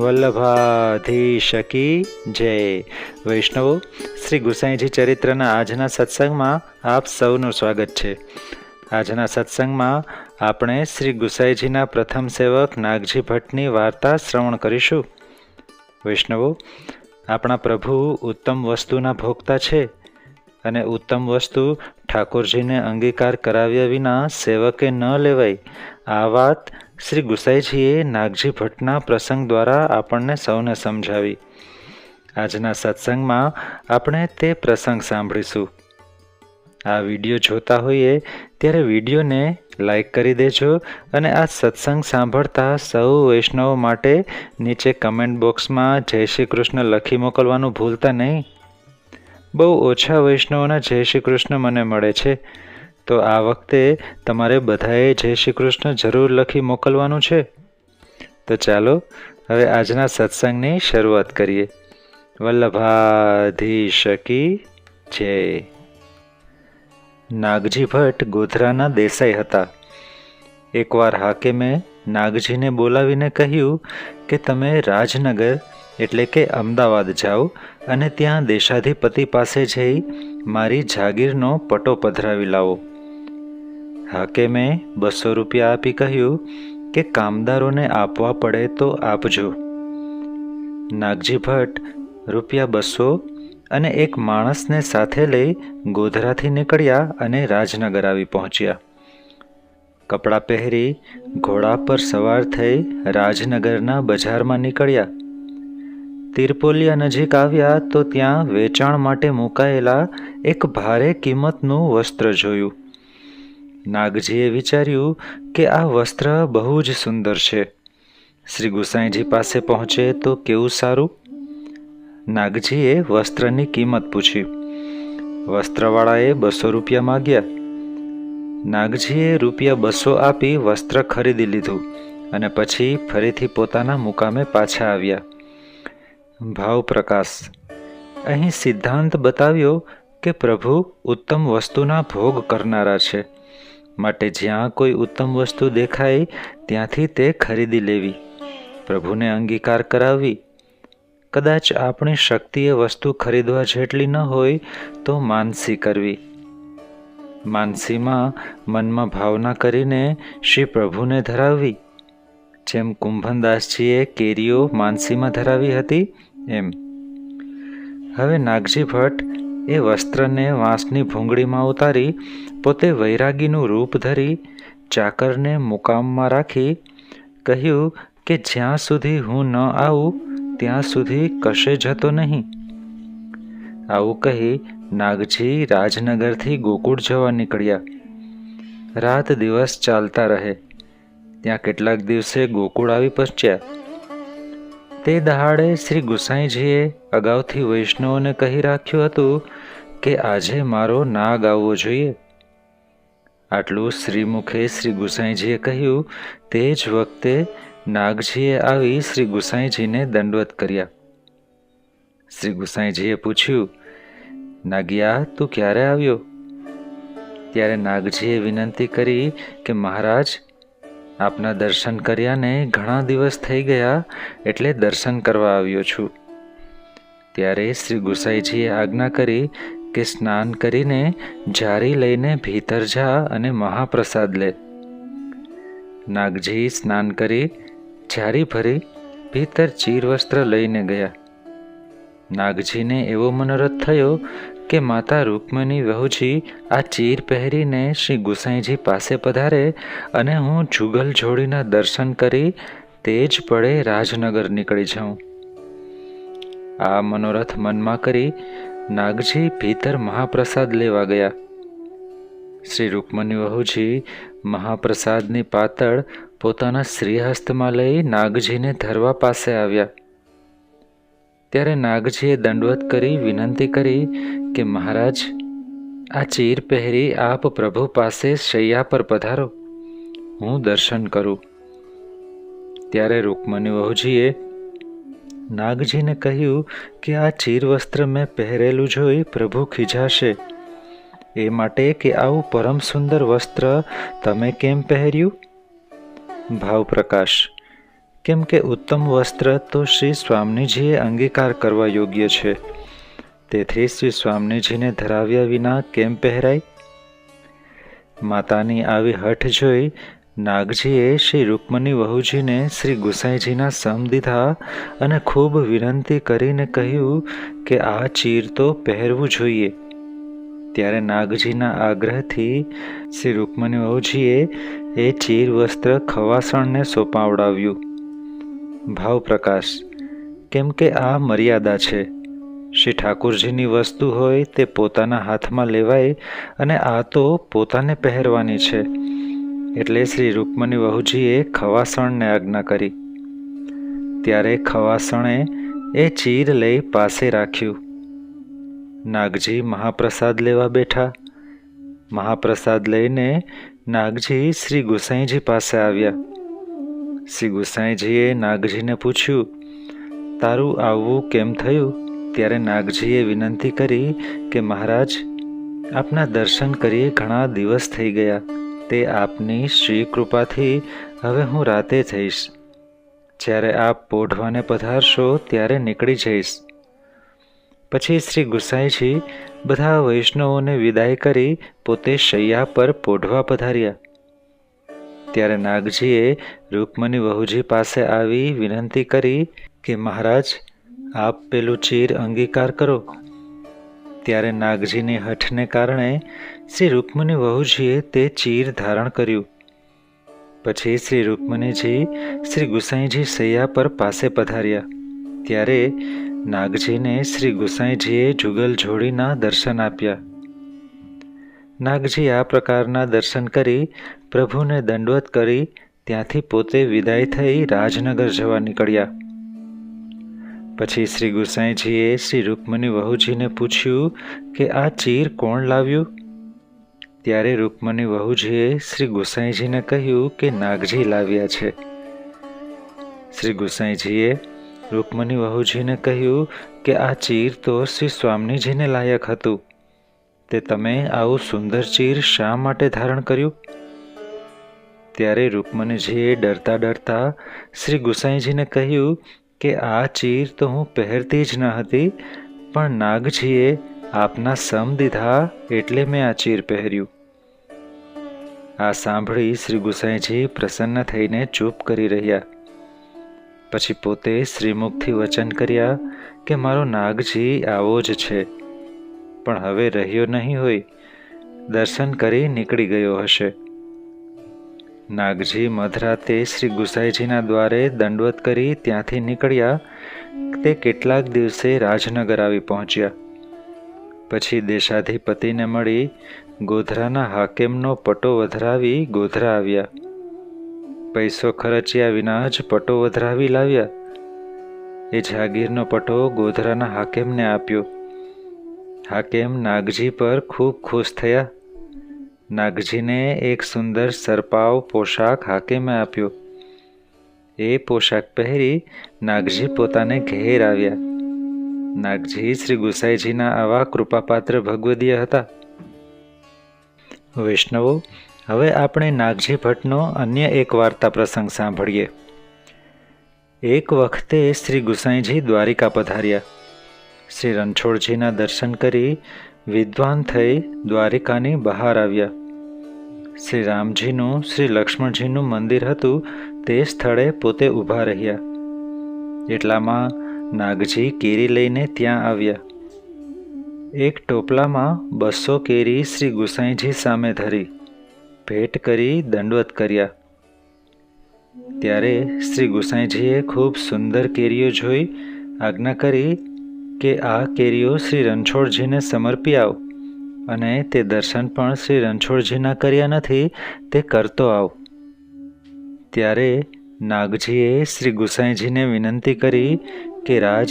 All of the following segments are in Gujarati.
વલ્લભાધીશકી જય. વૈષ્ણવો, શ્રી ગુસાઈજી ચરિત્રના આજના સત્સંગમાં આપ સૌનું સ્વાગત છે. આજના સત્સંગમાં આપણે શ્રી ગુસાઈજીના પ્રથમ સેવક નાગજી ભટ્ટની વાર્તા શ્રવણ કરીશું. વૈષ્ણવો, આપણા પ્રભુ ઉત્તમ વસ્તુના ભોગતા છે. અને ઉત્તમ વસ્તુ ઠાકોરજીને અંગીકાર કરાવ્યા વિના સેવકે ન લેવાય આ વાત શ્રી ગુસાઈજીએ નાગજી ભટ્ટના પ્રસંગ દ્વારા આપણને સૌને સમજાવી. આજના સત્સંગમાં આપણે તે પ્રસંગ સાંભળીશું. આ વીડિયો જોતા હોઈએ ત્યારે વિડીયોને લાઈક કરી દેજો અને આ સત્સંગ સાંભળતા સૌ વૈષ્ણવો માટે નીચે કમેન્ટ બોક્સમાં જય શ્રી કૃષ્ણ લખી મોકલવાનું ભૂલતા નહીં. બહુ ઓછા વૈષ્ણવોના જય શ્રી કૃષ્ણ મને મળે છે. તો આ વખતે તમારે બધાએ જય શ્રી કૃષ્ણ જરૂર લખી મોકલવાનું છે. તો ચાલો, હવે આજના સત્સંગની શરૂઆત કરીએ. વલ્લભાધીશકી જય. નાગજી ભટ્ટ ગોધરાના દેસાઈ હતા. એકવાર હાકેમે નાગજીને બોલાવીને કહ્યું કે તમે રાજનગર એટલે કે અમદાવાદ જાઓ અને ત્યાં દેશાધિપતિ પાસે જઈ મારી જાગીરનો પટો પધરાવી લાવો. હાકેમે બસો રૂપિયા આપી કહ્યું કે, કામદારોને આપવા પડે તો આપજો. નાગજી ભટ્ટ રૂપિયા બસો અને એક માણસને સાથે લઈ ગોધરાથી નીકળ્યા અને રાજનગર આવી પહોંચ્યા. કપડાં પહેરી ઘોડા પર સવાર થઈ રાજનગરના બજારમાં નીકળ્યા. તિરપોલિયા નજીક આવ્યા તો ત્યાં વેચાણ માટે મુકાયેલા એક ભારે કિંમતનું વસ્ત્ર જોયું. નાગજીએ વિચાર્યું કે આ વસ્ત્ર બહુ જ સુંદર છે. શ્રી ગુસાઈજી પાસે પહોંચે તો કેવું સારું? નાગજીએ વસ્ત્રની કિંમત પૂછી. વસ્ત્રવાળાએ બસો રૂપિયા માગ્યા. નાગજીએ રૂપિયા બસો આપી વસ્ત્ર ખરીદી લીધું અને પછી ફરીથી પોતાના મુકામે પાછા આવ્યા. ભાવ પ્રકાશ. અહીં સિદ્ધાંત બતાવ્યો કે પ્રભુ ઉત્તમ વસ્તુના ભોગ કરનારા છે. માટે જ્યાં કોઈ ઉત્તમ વસ્તુ દેખાય, ત્યાંથી તે ખરીદી લેવી. પ્રભુને અંગીકાર કરાવવી. કદાચ આપણી શક્તિએ વસ્તુ ખરીદવા જેટલી ન હોય, તો માનસી કરવી. માનસીમાં મનમાં ભાવના કરીને શ્રી પ્રભુને ધરાવવી. જેમ કુંભનદાસજીએ કેરીઓ માનસીમાં ધરાવી હતી એમ. હવે નાગજી ભટ્ટ એ વસ્ત્રને વાંસની ભૂંગળીમાં ઉતારી, પોતે વૈરાગીનું રૂપ ધરી, ચાકરને મુકામમાં રાખી, કહ્યું કે જ્યાં સુધી હું ન આવું, ત્યાં સુધી કશે જતો નહીં. આવું કહી નાગજી રાજનગરથી ગોકુળ જવા નીકળ્યા. રાત દિવસ ચાલતા રહે. ત્યાં કેટલાક દિવસે ગોકુળ આવી પહોંચ્યા. તે દહાડે શ્રી ગુસાઈજીએ અગાઉથી વૈષ્ણવોને કહી રાખ્યું હતું કે આજે મારો નાગ આવવો જોઈએ. આટલું શ્રીમુખે શ્રી ગુસાઈજીએ કહ્યું, તે જ વખતે નાગજીએ આવી શ્રી ગુસાઈજીને દંડવત કર્યા. શ્રી ગુસાઈજીએ પૂછ્યું, નાગિયા, તું ક્યારે આવ્યો? ત્યારે નાગજીએ વિનંતી કરી કે, મહારાજ આપના દર્શન કર્યાને ઘણા દિવસ થઈ ગયા એટલે દર્શન કરવા આવ્યો છું. ત્યારે શ્રી ગુસાઈજીએ આજ્ઞા કરી કે સ્નાન કરીને જારી લઈને ભીતર જા અને મહાપ્રસાદ લે. નાગજી સ્નાન કરી જારી ભરી ભીતર ચીરવસ્ત્ર લઈને ગયા. નાગજીને એવો મનોરથ થયો કે માતા રૂકમણી વહુજી આ ચીર પહેરીને શ્રી ગુસાઈજી પાસે પધારે અને હું જુગલ જોડીના દર્શન કરી તે જ પડે રાજનગર નીકળી જાઉં. આ મનોરથ મનમાં કરી નાગજી ભીતર મહાપ્રસાદ લેવા ગયા. શ્રી રૂકમણી વહુજી મહાપ્રસાદની પાતળ પોતાના શ્રીહસ્તમાં લઈ નાગજીને ધરવા પાસે આવ્યા. ત્યારે નાગજીએ દંડવત કરી વિનંતી કરી કે, મહારાજ, આ ચીર પહેરી આપ પ્રભુ પાસે શૈયા પર પધારો. હું દર્શન કરું. ત્યારે રૂકમણી વહુજીએ નાગજીને કહ્યું કે, આ ચીર વસ્ત્ર મેં પહેરેલું જોઈ પ્રભુ ખીજાશે. એ માટે કે આવું પરમ સુંદર વસ્ત્ર તમે કેમ પહેર્યું? ભાવ પ્રકાશ કેમ કે ઉત્તમ વસ્ત્ર તો શ્રી સ્વામીજીએ અંગીકાર કરવા યોગ્ય છે. તેથી શ્રી સ્વામીજીને ધરાવ્યા વિના કેમ પહેરાય? માતાની આવી હઠ જોઈ નાગજીએ શ્રી રૂકમણી વહુજીને શ્રી ગુસાઈજીના સમ દીધા અને ખૂબ વિનંતી કરીને કહ્યું કે આ ચીર તો પહેરવું જોઈએ. ત્યારે નાગજીના આગ્રહથી શ્રી રૂકમણી વહુજીએ એ ચીર વસ્ત્ર ખવાસણને સોંપાવડાવ્યું. ભાવ પ્રકાશ. કેમ કે આ મર્યાદા છે. શ્રી ઠાકુરજીની વસ્તુ હોય તે પોતાના હાથમાં લેવાય અને આ તો પોતાને પહેરવાની છે. એટલે શ્રી રૂકમણી વહુજીએ ખવાસણને આજ્ઞા કરી. ત્યારે ખવાસણે એ ચીર લઈ પાસે રાખ્યું. નાગજી મહાપ્રસાદ લેવા બેઠા. મહાપ્રસાદ લઈને નાગજી શ્રી ગુસાઈજી પાસે આવ્યા. શ્રી ગુસાઈજીએ નાગજીને પૂછ્યું, તારું આવવું કેમ થયું? ત્યારે નાગજીએ વિનંતી કરી કે, મહારાજ, આપના દર્શન કરીએ ઘણા દિવસ થઈ ગયા. તે આપની શ્રી કૃપાથી હવે હું રાતે જઈશ. જ્યારે આપ પોઢવાને પધારશો, ત્યારે નીકળી જઈશ. પછી શ્રી ગુસાઈજી બધા વૈષ્ણવોને વિદાય કરી પોતે શૈયા પર પોઢવા પધાર્યા. ત્યારે નાગજીએ રૂકમણી વહુજી પાસે આવી વિનંતી કરી કે, મહારાજ, આપ પેલું ચીર અંગીકાર કરો. ત્યારે નાગજીની હઠને કારણે શ્રી રૂકમણી વહુજીએ તે ચીર ધારણ કર્યું. પછી શ્રી રૂકમણીજી શ્રી ગુસાઈજી સૈયા પર પાસે પધાર્યા. ત્યારે નાગજીને શ્રી ગુસાઈજીએ જુગલ જોડીના દર્શન આપ્યા. નાગજી આ પ્રકારના દર્શન કરી પ્રભુને દંડવત કરી ત્યાંથી પોતે વિદાય થઈ રાજનગર જવા નીકળ્યા. પછી શ્રી ગુસાઈજીએ શ્રી રૂકમણી વહુજીને પૂછ્યું કે આ ચીર કોણ લાવ્યું? ત્યારે રૂકમણી વહુજીએ શ્રી ગુસાઈજીને કહ્યું કે નાગજી લાવ્યા છે. શ્રી ગુસાઈજીએ રૂકમણી વહુજીને કહ્યું કે આ ચીર તો શ્રી સ્વામીજીને લાયક હતું. તે તમે આવું સુંદર ચીર શા માટે ધારણ કર્યું? ત્યારે રૂકમણીજીએ ડરતા ડરતા શ્રી ગુસાઈજીને કહ્યું કે આ ચીર તો હું પહેરતી જ ન હતી, પણ નાગજીએ આપના સમ દીધા એટલે મેં આ ચીર પહેર્યું. આ સાંભળી શ્રી ગુસાઈજી પ્રસન્ન થઈને ચૂપ કરી રહ્યા. પછી પોતે શ્રીમુખથી વચન કર્યા કે મારો નાગજી આવો જ છે. પણ હવે રહ્યો નહીં હોય, દર્શન કરી નીકળી ગયો હશે. નાગજી મધરાતે શ્રી ગુસાઈજીના દ્વારે દંડવત કરી ત્યાંથી નીકળ્યા, તે કેટલાક દિવસે રાજનગર આવી પહોંચ્યા. પછી દેશાધિપતિને મળી ગોધરાના હાકેમનો પટો વધરાવી ગોધરા આવ્યા. પૈસો ખર્ચ્યા વિના જ પટો વધરાવી લાવ્યા. એ જાગીરનો પટો ગોધરાના હાકેમને આપ્યો. હાકેમ નાગજી પર ખૂબ ખુશ થયા. નાગજીને એક સુંદર સરપાવ પોશાક હાકેમે આપ્યો. એ પોશાક પહેરી નાગજી પોતાને ઘેર આવ્યા. નાગજી શ્રી ગુસાઈજીના આવા કૃપાપાત્ર ભગવદીય હતા. વૈષ્ણવો, હવે આપણે નાગજી ભટ્ટનો અન્ય એક વાર્તા પ્રસંગ સાંભળીએ. એક વખતે શ્રી ગુસાઈજી દ્વારિકા પધાર્યા. શ્રી રણછોડજીના દર્શન કરી વિદ્વાન થઈ દ્વારિકાની બહાર આવ્યા. શ્રી રામજીનું, શ્રી લક્ષ્મણજીનું મંદિર હતું તે સ્થળે પોતે ઊભા રહ્યા. એટલામાં નાગજી કેરી લઈને ત્યાં આવ્યા. એક ટોપલામાં બસો કેરી શ્રી ગુસાઈજી સામે ધરી, ભેટ કરી દંડવત કર્યા. ત્યારે શ્રી ગુસાઈજીએ ખૂબ સુંદર કેરીઓ જોઈ, આજ્ઞા કરી કે આ કેરીઓ શ્રી રણછોડજીને સમર્પી આવ અને તે દર્શન પણ શ્રી રણછોડજીના કર્યા નથી, તે કરતો આવ. ત્યારે નાગજીએ શ્રી ગુસાઈજીને વિનંતી કરી કે, રાજ,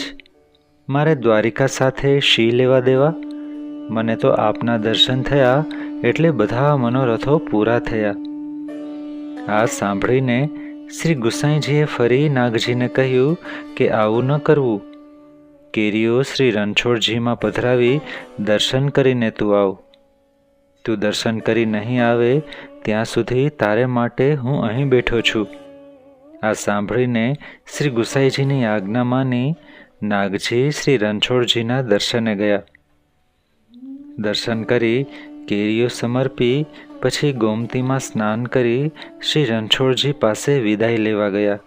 મારે દ્વારિકા સાથે શી લેવા દેવા? મને તો આપના દર્શન થયા એટલે બધા મનોરથો પૂરા થયા. આ સાંભળીને શ્રી ગુસાઈજીએ ફરી નાગજીને કહ્યું કે, આવું ન કરવું. કેરીઓ શ્રી રણછોડજીમાં પધરાવી દર્શન કરીને તું આવ. તું દર્શન કરી નહીં આવે ત્યાં સુધી તારે માટે હું અહીં બેઠો છું. આ સાંભળીને શ્રી ગુસાઈજીની આજ્ઞા માની નાગજી શ્રી રણછોડજીના દર્શને ગયા. દર્શન કરી કેરીઓ સમર્પી પછી ગોમતીમાં સ્નાન કરી શ્રી રણછોડજી પાસે વિદાય લેવા ગયા.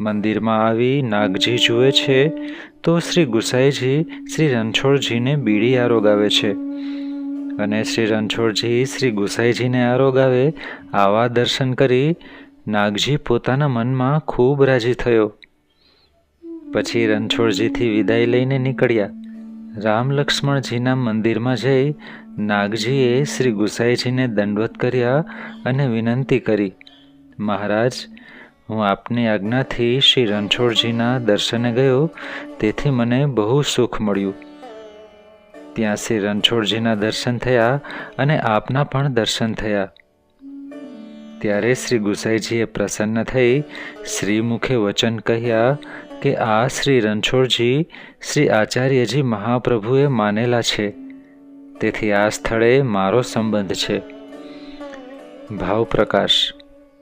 મંદિરમાં આવી નાગજી જુએ છે, તો શ્રી ગુસાઈજી શ્રી રણછોડજીને બીડી આરોગાવે છે. અને શ્રી રણછોડજી શ્રી ગુસાઈજીને આરોગાવે, આવા દર્શન કરી નાગજી પોતાના મનમાં ખૂબ રાજી થયો. પછી રણછોડજીથી વિદાય લઈને નીકળ્યા. રામ લક્ષ્મણજીના મંદિરમાં જઈ નાગજીએ શ્રી ગુસાઈજીને દંડવત કર્યા અને વિનંતી કરી. મહારાજ હું આપની આજ્ઞાથી શ્રી રણછોડજીના દર્શને ગયો, તેથી મને બહુ સુખ મળ્યું. ત્યાં શ્રી રણછોડજીના દર્શન થયા અને આપના પણ દર્શન થયા. ત્યારે શ્રી ગુસાઈજીએ પ્રસન્ન થઈ શ્રી મુખે વચન કહ્યા કે આ શ્રી રણછોડજી શ્રી આચાર્યજી મહાપ્રભુએ માનેલા છે. તેથી આ સ્થળે મારો સંબંધ છે. ભાવ પ્રકાશ.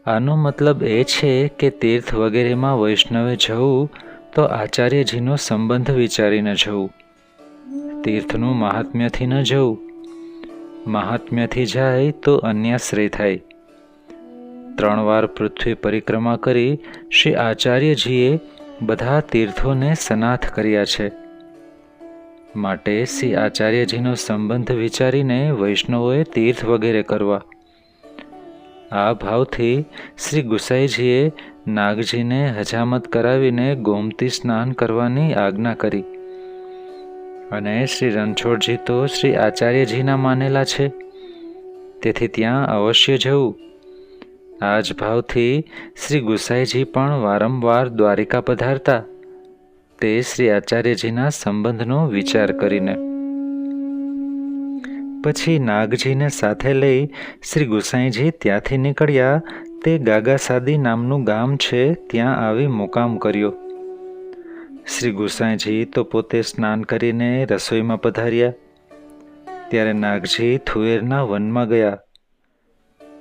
આનો મતલબ એ છે કે તીર્થ વગેરેમાં વૈષ્ણવે જવું તો આચાર્યજીનો સંબંધ વિચારીને જવું. તીર્થનું મહાત્મ્યથી ન જવું. મહાત્મ્યથી જાય તો અન્યાશ્રય થાય. ત્રણ વાર પૃથ્વી પરિક્રમા કરી શ્રી આચાર્યજીએ બધા તીર્થોને સનાથ કર્યા છે. માટે શ્રી આચાર્યજીનો સંબંધ વિચારીને વૈષ્ણવોએ તીર્થ વગેરે કરવા આ ભાવથી શ્રી ગુસાઈજીએ નાગજીને હજામત કરાવીને ગોમતી સ્નાન કરવાની આજ્ઞા કરી. અને શ્રી રણછોડજી તો શ્રી આચાર્યજીના માનેલા છે. તેથી ત્યાં અવશ્ય જવું. આ જ ભાવથી શ્રી ગુસાઈજી પણ વારંવાર દ્વારિકા પધારતા. તે શ્રી આચાર્યજીના સંબંધનો વિચાર કરીને. પછી નાગજીને સાથે લઈ શ્રી ગુસાઈજી ત્યાંથી નીકળ્યા. તે ગાગાસાદી નામનું ગામ છે, ત્યાં આવી મુકામ કર્યો. શ્રી ગુસાઈજી તો પોતે સ્નાન કરીને રસોઈમાં પધાર્યા. ત્યારે નાગજી થુએરના વનમાં ગયા.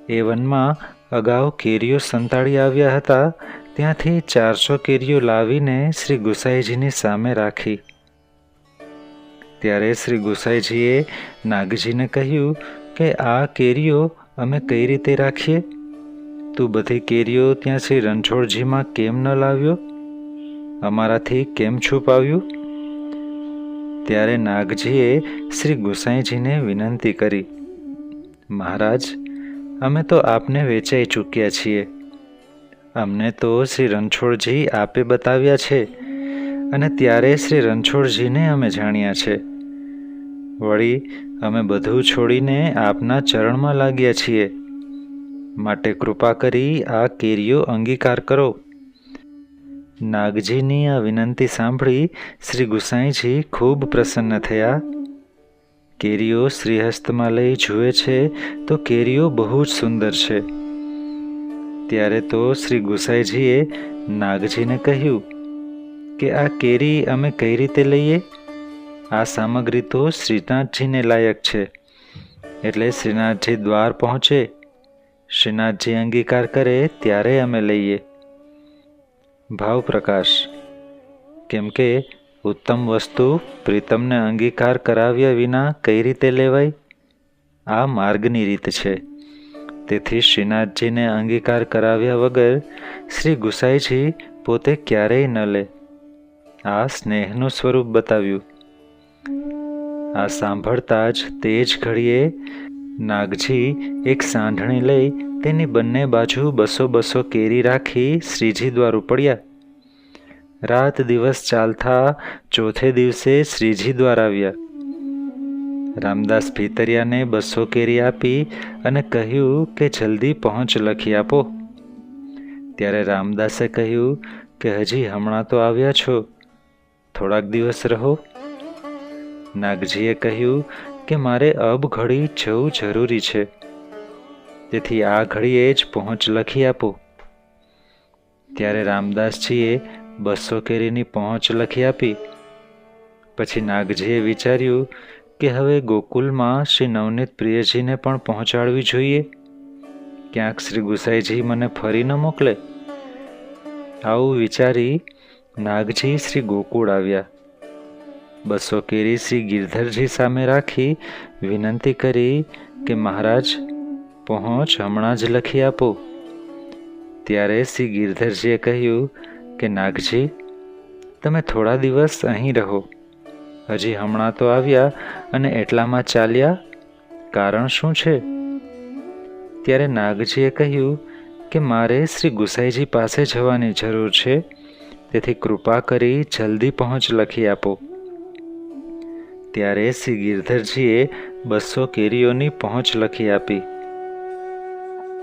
એ વનમાં અગાઉ કેરીઓ સંતાડી આવ્યા હતા. ત્યાંથી ચારસો કેરીઓ લાવીને શ્રી ગુસાઈજીની સામે રાખી. ત્યારે શ્રી ગોસાઈજીએ નાગજીને કહ્યું કે આ કેરીઓ અમે કઈ રીતે રાખીએ? તું બધી કેરીઓ ત્યાં શ્રી રણછોડજીમાં કેમ ન લાવ્યો? અમારાથી કેમ છુપાવ્યું ત્યારે નાગજીએ શ્રી ગોસાઈજીને વિનંતી કરી, મહારાજ, અમે તો આપને વેચાઈ ચૂક્યા છીએ. અમને તો શ્રી રણછોડજી આપે બતાવ્યા છે અને ત્યારે શ્રી રણછોડજીને અમે જાણ્યા છે. વળી અમે બધું છોડીને આપના ચરણમાં લાગ્યા છીએ. માટે કૃપા કરી આ કેરીઓ અંગીકાર કરો. નાગજીની આ વિનંતી સાંભળી શ્રી ગુસાઈજી ખૂબ પ્રસન્ન થયા. કેરીઓ શ્રીહસ્તમાં લઈ જુએ છે તો કેરીઓ બહુ જ સુંદર છે. ત્યારે તો શ્રી ગુસાઈજીએ નાગજીને કહ્યું કે આ કેરી અમે કઈ રીતે લઈએ? આ સામગ્રી તો શ્રીનાથજીને લાયક છે. એટલે શ્રીનાથજી દ્વાર પહોંચે. શ્રીનાથજી અંગીકાર કરે ત્યારે અમે લઈએ. ભાવ પ્રકાશ. કેમ કે ઉત્તમ વસ્તુ પ્રીતમને અંગીકાર કરાવ્યા વિના કઈ રીતે લેવાય? આ માર્ગની રીત છે. તેથી શ્રીનાથજીને અંગીકાર કરાવ્યા વગર શ્રી ગુસાઈજી પોતે ક્યારેય ન લે. આ સ્નેહનું સ્વરૂપ બતાવ્યું. આ સાંભળતા જ તે જ ઘડીએ નાગજી એક સાંઢણી લઈ તેની બંને બાજુ બસો બસો કેરી રાખી શ્રીજી દ્વાર ઉપડ્યા રાત દિવસ ચાલતા ચોથે દિવસે શ્રીજી દ્વાર આવ્યા. રામદાસ ભીતરિયાને બસો કેરી આપી અને કહ્યું કે જલ્દી પહોંચ લખી આપો. ત્યારે રામદાસે કહ્યું કે હજી હમણાં તો આવ્યા છો. થોડાક દિવસ રહો. નાગજીએ કહ્યું કે મારે અબ ઘડી જવું જરૂરી છે. તેથી આ ઘડીએ જ પહોંચ લખી આપો. ત્યારે રામદાસજીએ બસો કેરીની પહોંચ લખી આપી. પછી નાગજીએ વિચાર્યું કે હવે ગોકુલમાં શ્રી નવનીત પ્રિયજીને પણ પહોંચાડવી જોઈએ. ક્યાંક શ્રી ગુસાઈજી મને ફરી ન મોકલે. આવું વિચારી નાગજી શ્રી ગોકુળ આવ્યા. બસો કેરી શ્રી ગિરધરજી સામે રાખી વિનંતી કરી કે મહારાજ, પહોંચ, હમણાં જ લખી આપો. ત્યારે શ્રી ગિરધરજીએ કહ્યું કે નાગજી, તમે થોડા દિવસ અહીં રહો. હજી હમણાં તો આવ્યા અને એટલામાં ચાલ્યા. કારણ શું છે? ત્યારે નાગજીએ કહ્યું કે મારે શ્રી ગુસાઈજી પાસે જવાની જરૂર છે. તેથી કૃપા કરી જલ્દી પહોંચ લખી આપો. ત્યારે શ્રી ગિરધરજીએ બસો કેરીઓની પહોંચ લખી આપી.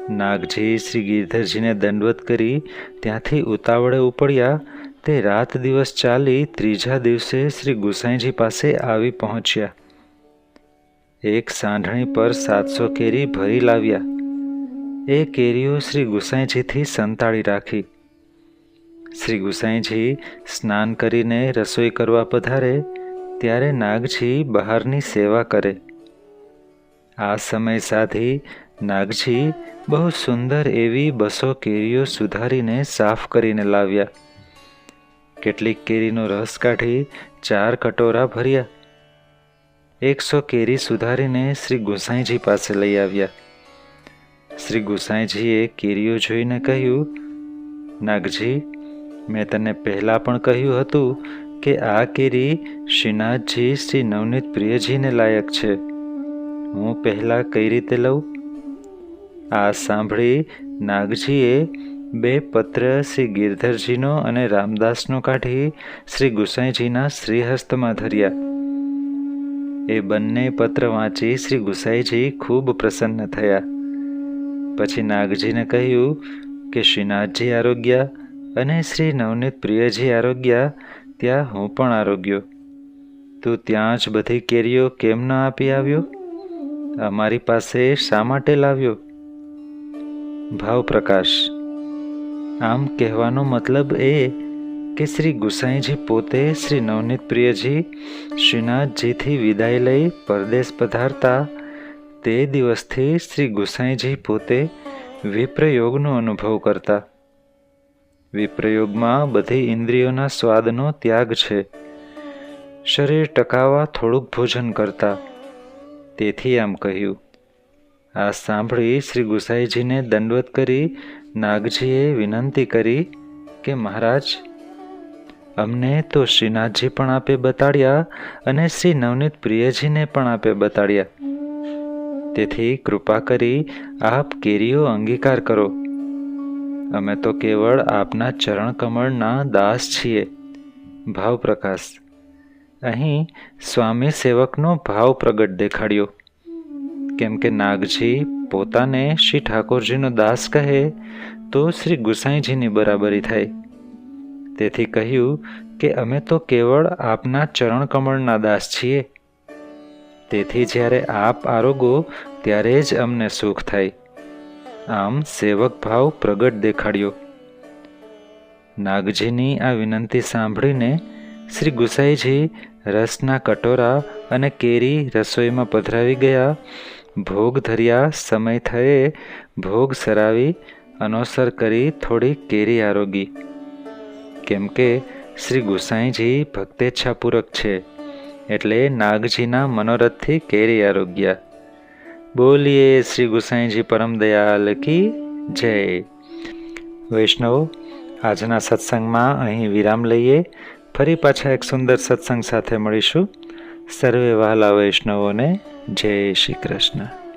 નાગજી શ્રી ગિરધરજીને દંડવત કરી ત્યાંથી ઉતાવળે ઉપડ્યા. તે રાત દિવસ ચાલી ત્રીજા દિવસે શ્રી ગુસાઈજી પાસે આવી પહોંચ્યા. એક સાંઢણી પર સાતસો કેરી ભરી લાવ્યા. એ કેરીઓ શ્રી ગુસાઈજીથી સંતાડી રાખી. શ્રી ગુસાઈજી સ્નાન કરીને રસોઈ કરવા પધારે. ત્યારે નાગજી બહારની સેવા કરે. આ સમય સાધી નાગજી બહુ સુંદર એવી બસો કેરીઓ સુધારીને સાફ કરીને લાવ્યા. કેટલીક કેરીનો રસ કાઢી ચાર કટોરા ભર્યા. એકસો કેરી સુધારીને શ્રી ગુસાઈજી પાસે લઈ આવ્યા. શ્રી ગુસાઈજીએ કેરીઓ જોઈને કહ્યું, નાગજી, મેં તને પહેલાં પણ કહ્યું હતું કે આ કેરી શ્રીનાથજી શ્રી નવનીત પ્રિયજીને લાયક છે. હું પહેલાં કઈ રીતે લઉં? આ સાંભળી નાગજીએ બે પત્ર શ્રી ગિરધરજીનો અને રામદાસનો કાઢી શ્રી ગુસાઈજીના શ્રીહસ્તમાં ધર્યા. એ બંને પત્ર વાંચી શ્રી ગુસાઈજી ખૂબ પ્રસન્ન થયા. પછી નાગજીને કહ્યું કે શ્રીનાથજી આરોગ્ય અને શ્રી નવનીત પ્રિયજી આરોગ્ય ત્યાં હું પણ આરોગ્યો. તું ત્યાં જ બધી કેરીઓ કેમ ન આપી આવ્યો? અમારી પાસે શા માટે લાવ્યો? ભાવ પ્રકાશ. આમ કહેવાનો મતલબ એ કે શ્રી ગુસાઈજી પોતે શ્રી નવનીત પ્રિયજી શ્રીનાથજીથી વિદાય લઈ પરદેશ પધારતા તે દિવસથી શ્રી ગુસાઈજી પોતે વિપ્રયોગનો અનુભવ કરતા. વિપ્રયોગમાં બધી ઇન્દ્રિયોના સ્વાદનો ત્યાગ છે. શરીર ટકાવવા થોડુંક ભોજન કરતા. તેથી આમ કહ્યું. આ સાંભળી શ્રી ગુસાઈજીને દંડવત કરી નાગજીએ વિનંતી કરી કે મહારાજ, અમને તો શ્રીનાથજી પણ આપે બતાડ્યા અને શ્રી નવનીત પ્રિયજીને પણ આપે બતાડ્યા. તેથી કૃપા કરી આપ કેરીઓ અંગીકાર કરો. અમે તો કેવળ આપના ચરણ કમળના દાસ છીએ. ભાવ પ્રકાશ. અહીં સ્વામી સેવકનો ભાવ પ્રગટ દેખાડ્યો. કેમ કે નાગજી પોતાને શ્રી ઠાકોરજીનો દાસ કહે તો શ્રી ગુસાઈજીની બરાબરી થાય. તેથી કહ્યું કે અમે તો કેવળ આપના ચરણ કમળના દાસ છીએ. તેથી જ્યારે આપ આરોગો, ત્યારે જ અમને સુખ થાય. આમ સેવક ભાવ પ્રગટ દેખાડ્યો. નાગજીની આ વિનંતી સાંભળીને શ્રી ગુસાઈજી રસના કટોરા અને કેરી રસોઈમાં પધરાવી ગયા. ભોગ ધર્યા સમય થયે ભોગ સરાવી અનોસર કરી થોડી કેરી આરોગી. કેમ કે શ્રી ગુસાઈજી ભક્તેચ્છાપૂરક છે, એટલે નાગજીના મનોરથથી કેરી આરોગ્યા. બોલીએ શ્રી ગુસાઈજી પરમ દયાલ કી જય. વૈષ્ણવ, આજના સત્સંગમાં અહીં વિરામ લઈએ. ફરી પાછા એક સુંદર સત્સંગ સાથે મળીશું. સર્વે વહાલા વૈષ્ણવોને જય શ્રી કૃષ્ણ.